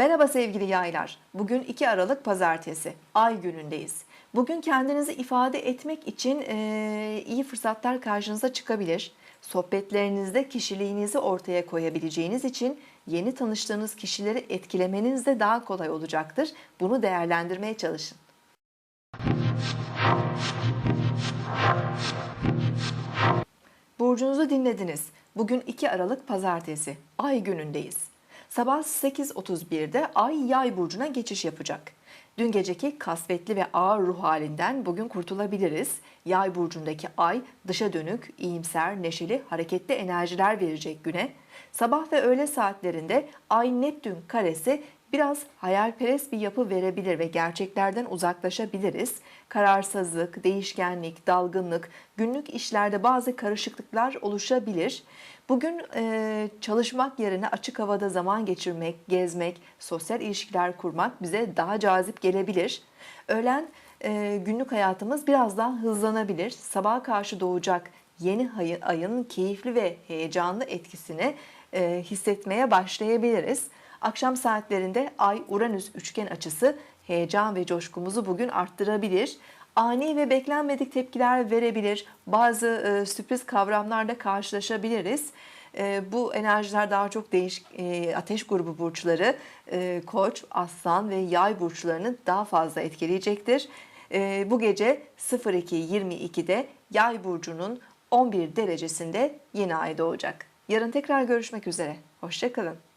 Merhaba sevgili yaylar. Bugün 2 Aralık Pazartesi. Ay günündeyiz. Bugün kendinizi ifade etmek için eee, iyi fırsatlar karşınıza çıkabilir. Sohbetlerinizde kişiliğinizi ortaya koyabileceğiniz için yeni tanıştığınız kişileri etkilemeniz de daha kolay olacaktır. Bunu değerlendirmeye çalışın. Burcunuzu dinlediniz. Bugün 2 Aralık Pazartesi. Ay günündeyiz. Sabah 8.31'de Ay Yay burcuna geçiş yapacak. Dün geceki kasvetli ve ağır ruh halinden bugün kurtulabiliriz. Yay burcundaki Ay dışa dönük, iyimser, neşeli, hareketli enerjiler verecek güne. Sabah ve öğle saatlerinde Ay Neptün karesi biraz hayalperest bir yapı verebilir ve gerçeklerden uzaklaşabiliriz. Kararsızlık, değişkenlik, dalgınlık, günlük işlerde bazı karışıklıklar oluşabilir. Bugün e, çalışmak yerine açık havada zaman geçirmek, gezmek, sosyal ilişkiler kurmak bize daha cazip gelebilir. Öğlen e, günlük hayatımız biraz daha hızlanabilir. Sabaha karşı doğacak yeni ayın, keyifli ve heyecanlı etkisini e, hissetmeye başlayabiliriz. Akşam saatlerinde Ay-Uranüs üçgen açısı heyecan ve coşkumuzu bugün arttırabilir. Ani ve beklenmedik tepkiler verebilir. Bazı e, sürpriz kavramlarla karşılaşabiliriz. E, bu enerjiler daha çok değiş, e, ateş grubu burçları, e, koç, aslan ve yay burçlarını daha fazla etkileyecektir. E, bu gece 02.22'de yay burcunun 11 derecesinde yeni ay doğacak. Yarın tekrar görüşmek üzere. Hoşçakalın.